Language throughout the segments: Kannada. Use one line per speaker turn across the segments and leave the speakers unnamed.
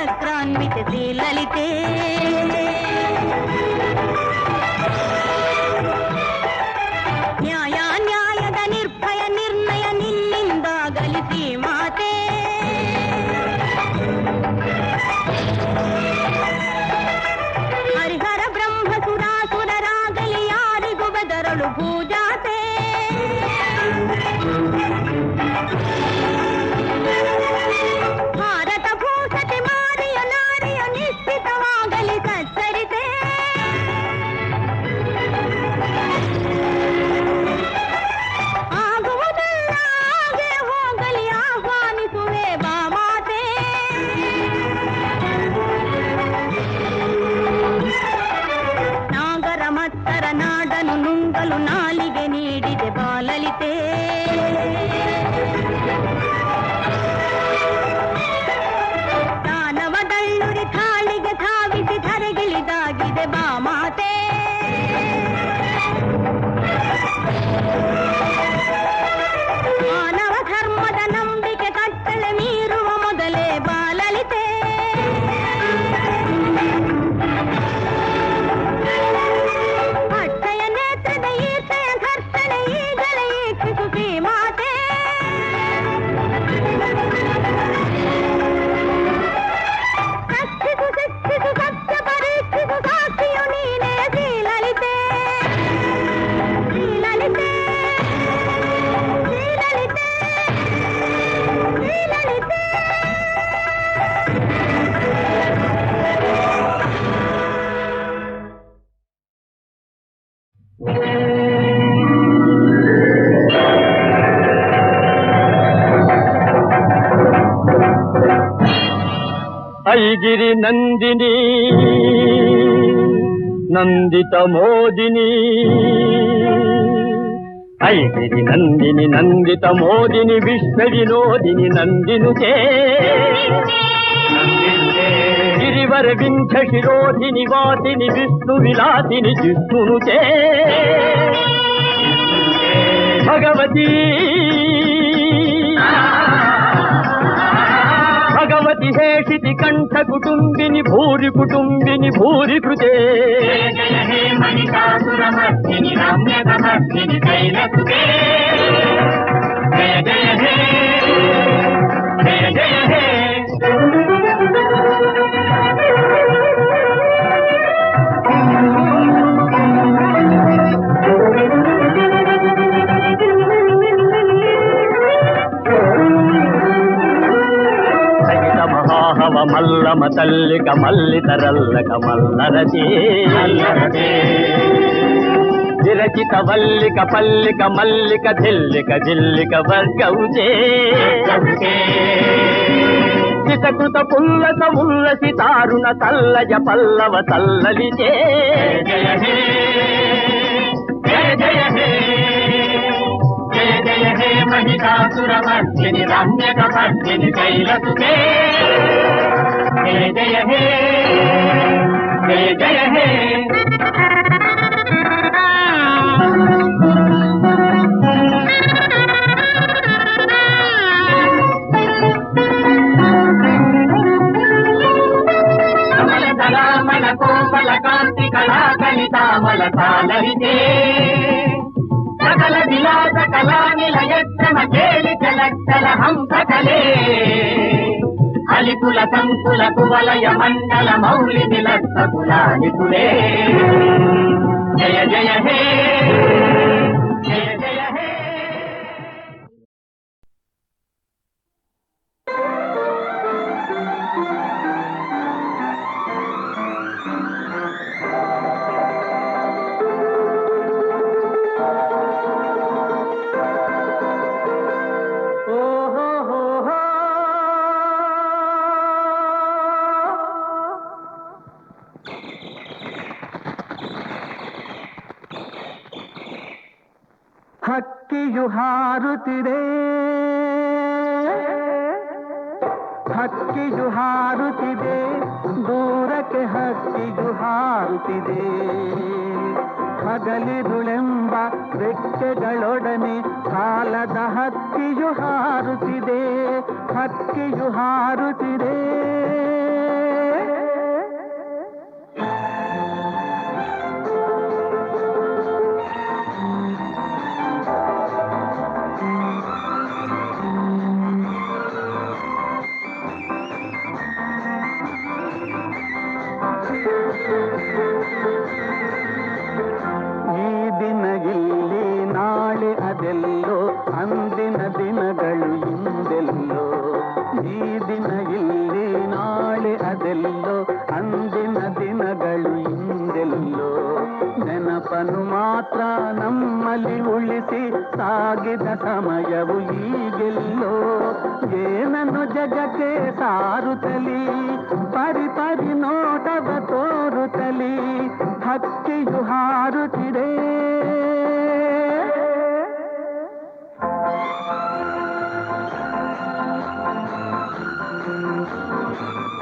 చక్రాన్వితే లలితే. பேர் నందిత మోదిని ఐగిరి నందిని నందిత మోదిని విష్ణు వినోదిని నందినుతే గిరివర వింఛ శిరోధిని వాసిని విష్ణు విలాసిని జిష్ణునుతే భగవతీ కంఠ కుటుంబిని భూరి కుటుంబిని భూరి కృతే. జయ జయ హే జయ జయ హే. మల్లమ తల్లి కమల్లి తరల్ల కమల్లరచి. విరచిత వల్లిక పల్లిక మల్లిక ధిల్లిక జిల్లిక వర్గౌజే చితకృత పుల్లత ఉల్లసి తారుణ తల్లజ పల్లవ తల్లలి జయ హే జయ హే महिषासुरमर्दिनि హే జయ హే జయ జయ హే. కోమల కాంతి కళా కలితామల సాలరితే సకల విలాస కళా నిలయత్తమ కేలి హంస కలే లాలికుల సంకుల కువలయ
మండల మౌలి విలస కులాలికులే జయ జయ హే. ಹಗಲಿರುಳೆಂಬ ರೆಕ್ಕೆಗಳೊಡನೆ ಕಾಲದ ಹಕ್ಕಿಯು ಹಾರುತ್ತಿದೆ ಹಕ್ಕಿಯು ಹಾರುತ್ತಿದೆ. ಸಮಯವು ಈಗೆಲ್ಲೋ ಏನನ್ನು ಜಗಕ್ಕೆ ಸಾರುತ್ತಲಿ? ಪರಿ ಪರಿ ನೋಟವ ತೋರುತ್ತಲಿ ಹಕ್ಕಿಯು ಹಾರುತ್ತಿದೆ. ಬಂದವರೆಲ್ಲರೂ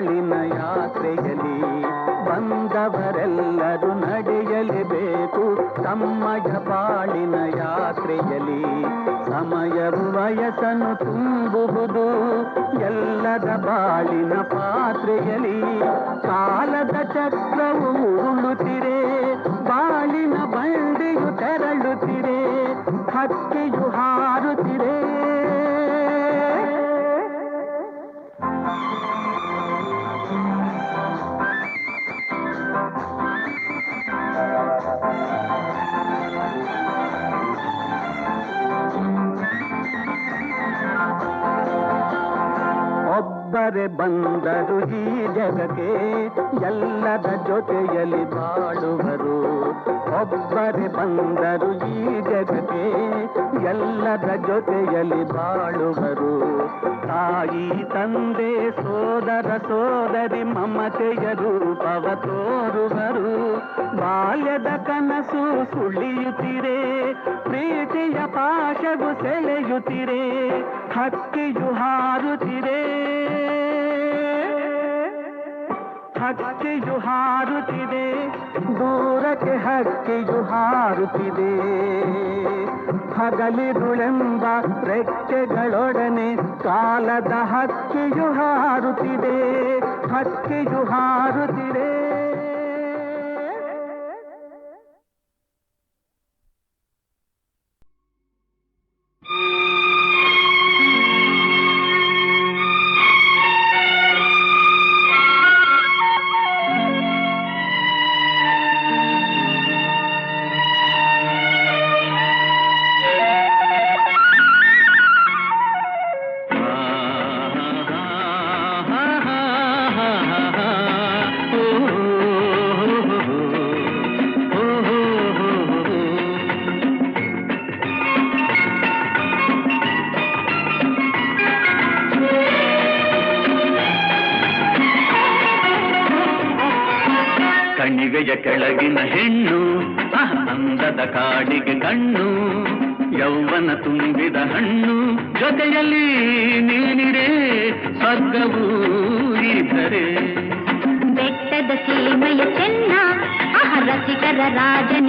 ಬಾಳಿನ ಯಾತ್ರೆಯಲ್ಲಿ ಬಂದವರೆಲ್ಲರೂ ನಡೆಯಲೇಬೇಕು. ತಮ್ಮಯ ಬಾಳಿನ ಯಾತ್ರೆಯಲ್ಲಿ ಸಮಯ ವಯಸ್ಸನ್ನು ತುಂಬುವುದು ಎಲ್ಲದ ಬಾಳಿನ ಪಾತ್ರೆಯಲ್ಲಿ ಒಬ್ಬರೇ ಬಂದರು ಈ ಜಗಕ್ಕೆ ಎಲ್ಲದ ಜೊತೆಯಲ್ಲಿ ಬಾಳುವರು. ಒಬ್ಬರೇ ಬಂದರು ಈ ಜಗಕ್ಕೆ ಎಲ್ಲದ ಜೊತೆಯಲ್ಲಿ ಬಾಳುವರು. ತಾಯಿ, ತಂದೆ, ಸೋದರ, ಸೋದರಿ, ಮಮತೆಯ ರೂಪವ ತೋರುವರು. ಬಾಲ್ಯದ ಕನಸು ಸುಳಿಯುತ್ತಿರೆ, ಪ್ರೀತಿಯ ಪಾಶವು ಸೆಳೆಯುತ್ತಿರೆ, ಹಕ್ಕಿಯು ಹಾರುತ್ತಿರೆ. ಹಕ್ಕಿಯು ಹಾರುತ್ತಿದೆ ದೂರಕ್ಕೆ ಹಕ್ಕಿಯು ಹಾರುತ್ತಿದೆ ಹಗಲಿರುಳೆಂಬ ರೆಕ್ಕೆಗಳೊಡನೆ ಕಾಲದ ಹಕ್ಕಿಯು ಹಾರುತ್ತಿದೆ ಹಕ್ಕಿಯು ಹಾರುತ್ತಿದೆ
ಕಣ್ಣು ಯೌವನ ತುಂಬಿದ ಹಣ್ಣು ಜೊತೆಯಲ್ಲಿ ನೀನಿರೆ ಸ್ವರ್ಗವೂ ಇದ್ದರೆ.
ಬೆಟ್ಟದ ಸೀಮೆಯ ಚೆನ್ನ ರಸಿಕರ ರಾಜನಿ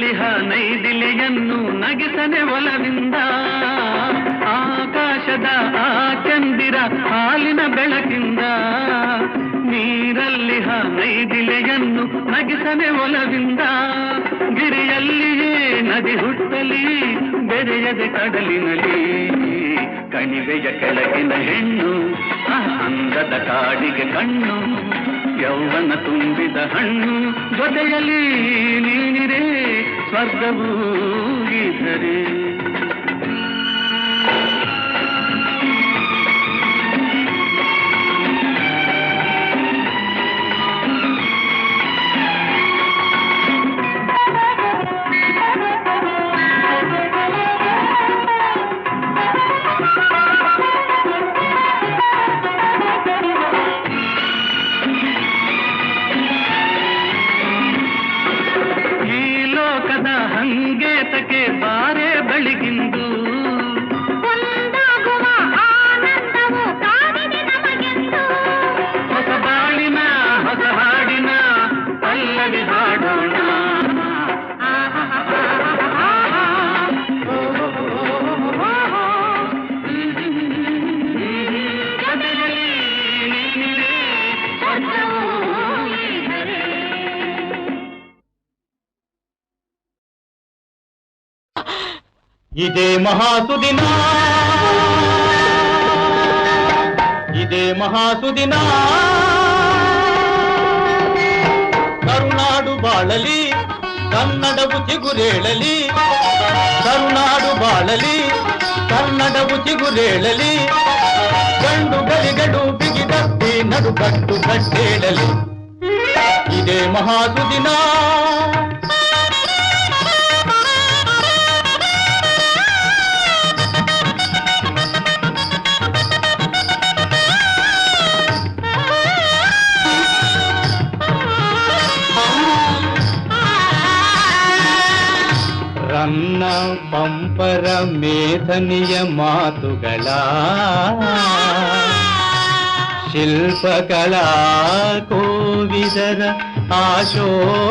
ನೀರಲ್ಲಿ ನೈದಿಲಿಯನ್ನು ನಗಿಸನೆ ಒಲವಿಂದ. ಆಕಾಶದ ಆ ಚಂದಿರ ಹಾಲಿನ ಬೆಳಕಿಂದ. ನೀರಲ್ಲಿಹ ನೈದಿಲೆಯನ್ನು ನಗಿಸನೆ ಒಲವಿಂದ. ಗಿರಿಯಲ್ಲಿಯೇ ನದಿ ಹುಟ್ಟಲಿ, ಬೆರೆಯದೆ ಕಡಲಿನಲ್ಲಿ. ಕಣಿವೆಯ ಕೆಳಗಿನ ಹೆಣ್ಣು ಅಂದದ ಕಾಡಿಗೆ ಕಣ್ಣು, ಯೌವನ ತುಂಬಿದ ಹಣ್ಣು, ಜೊತೆಯಲ್ಲಿ ನೀನಿರೆ ಸ್ವರ್ಗವೂ ಇದ್ದರೆ ಈ
ಇದೇ ಮಹಾಸುದಿನ. ಇದೇ ಮಹಾಸುದಿನ. ಕರುನಾಡು ಬಾಳಲಿ, ಕನ್ನಡವು ಚಿಗುರೇಳಲಿ, ಕರುನಾಡು ಬಾಳಲಿ, ಕನ್ನಡವು ಚಿಗುರೇಳಲಿ, ಗಂಡು ಗಲಿಗಡು ಬಿಗಿದಪ್ಪಿ ನಡುಗಟ್ಟು ಕಟ್ಟೇಳಲಿ ಇದೇ ಮಹಾಸುದಿನ. ರನ್ನ ಪಂಪರ ಮೇಧನಿಯ ಮಾತುಗಳ ಶಿಲ್ಪಕಲಾ ಕೋವಿದರ ಆಶೋತ್ತರಗಳ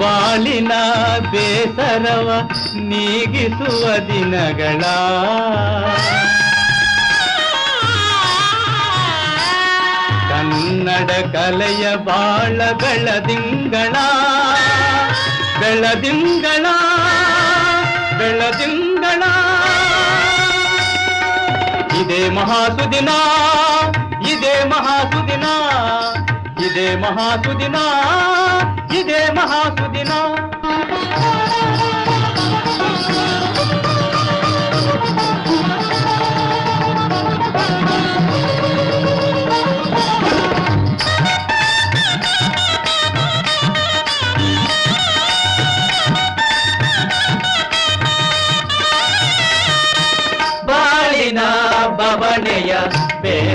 ಬಾಲಿನ ಬೇಸರವ ನೀಗಿಸುವ ದಿನಗಳ ಕನ್ನಡ ಕಲೆಯ ಬಾಳ ಬೆಳದಿಂಗಳ. ಬೆಳದಿಂಗಳ ಬೆಳದಿಂಗಳ. ಇದೇ ಮಹಾಸುದಿನ ಇದೇ ಮಹಾಸುದಿನ ಇದೇ ಮಹಾಸುದಿನ ಇದೇ ಮಹಾಸುದಿನ.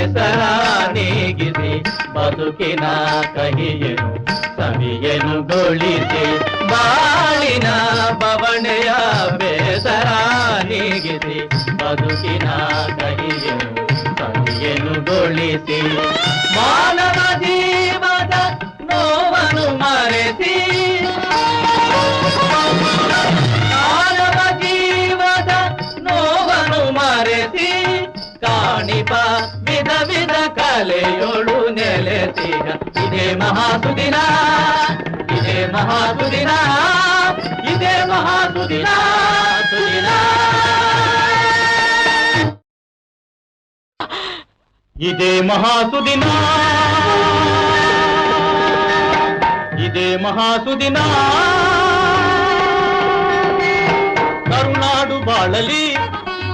ಬೇಸರ ನೀಗಿಸಿ ಬದುಕಿನ ಕಹಿಯನು ಸವಿಯನು ಗೊಳಿಸಿ ಬಾಳಿನ ಬವಣೆಯ ಬೇಸರ ನೀಗಿಸಿ ಬದುಕಿನ ಕಹಿಯನು ಸವಿಯನು ಗೊಳಿಸಿ ಮಾನವ ಜೀವದ ನೋವನ್ನು ಮರೆಸಿ ವಿಧ ವಿಧ ಕಲೆಯೊಳು ನೆಲೆಸಿಗ ಇದೇ ಮಹಾಸುದಿನ ಇದೇ ಮಹಾಸುದಿನ ಇದೇ ಮಹಾಸುದಿನ ಸುದಿನ ಇದೇ ಮಹಾಸುದಿನ ಇದೇ ಮಹಾಸುದಿನ ಕರುನಾಡು ಬಾಳಲಿ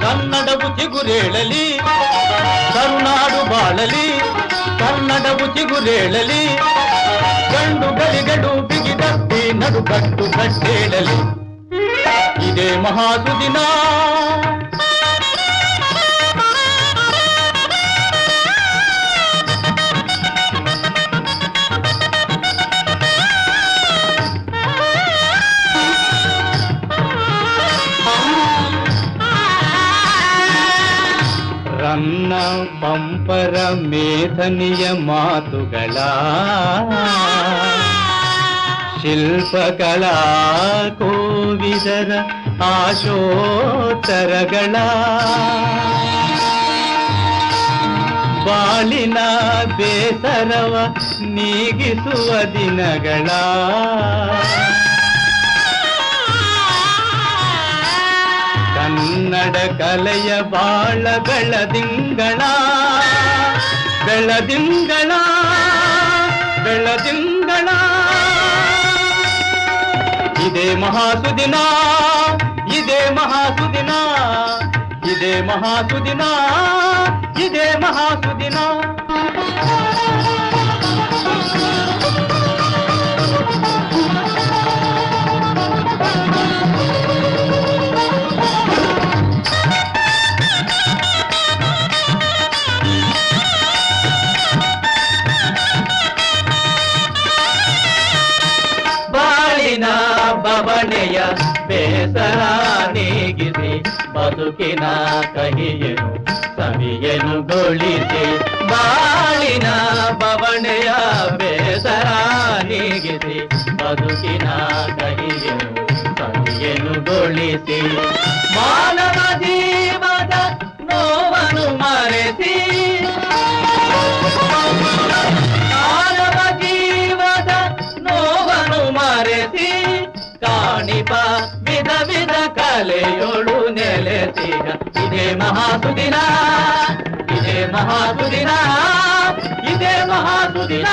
ಕನ್ನಡವು ಚಿಗುರೇಳಲಿ ಕರುನಾಡು ಬಾಳಲಿ ಕನ್ನಡವು ಚಿಗುರೇಳಲಿ ಗಂಡು ಗಲಿಗಡು ಬಿಗಿದಪ್ಪಿ ನಡುಗಟ್ಟು ಕಟ್ಟೇಳಲಿ ಇದೇ ಮಹಾಸುದಿನ ಪಂಪರ ಮೇಧನಿಯ ಮಾತುಗಳ ಶಿಲ್ಪಕಲಾ ಕೋವಿದರ ಆಶೋತ್ತರಗಳ ಬಾಳಿನ ಬೇಸರವ ನೀಗಿಸುವ ದಿನಗಳ ಕನ್ನಡ ಕಲೆಯ ಬಾಳ ಬೆಳದಿಂಗಳ. ಬೆಳದಿಂಗಳ ಬೆಳದಿಂಗಳ. ಇದೇ ಮಹಾಸುದಿನ ಇದೇ ಮಹಾಸುದಿನ ಇದೇ ಮಹಾಸುದಿನ ಇದೇ ಮಹಾಸುದಿನ. ಬದುಕಿನ ಕಹಿಯನು, ಸವಿಯನು ಗೊಳಿಸಿ, ಬಾಳಿನ ಬವಣೆಯ ಬೇಸರ ನೀಗಿಸಿ, ಬದುಕಿನ ಕಹಿಯನು, ಸವಿಯನು ಗೊಳಿಸಿ. ಮಾನವ ಜೀವದ ನೋವನ್ನು ಮರೆಸಿ, ಮಾನವ ಜೀವದ ನೋವನ್ನು ಮರೆಸಿ, ಕಾಣಿಪ ವಿಧ ವಿಧ ಕಲೆಯೊಳು ನೆಲೆಸಿಗ ಇದೇ ಮಹಾಸುದಿನ ಇದೇ ಮಹಾಸುದಿನ ಇದೇ ಮಹಾಸುದಿನ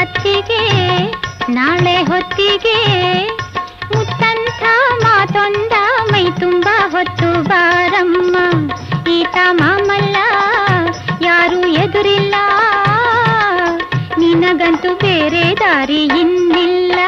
ಅತ್ತಿಗೆ ನಾಳೆ ಹೊತ್ತಿಗೆ. ಮುತ್ತಂಥ ಮಾತೊಂದ ಮೈ ತುಂಬ ಹೊತ್ತು ಬಾರಮ್ಮ. ಈತ ಮಾಮಲ್ಲ, ಯಾರು ಎದುರಿಲ್ಲ. ನಿನಗಂತೂ ಬೇರೆ ದಾರಿ ಇನ್ನಿಲ್ಲ.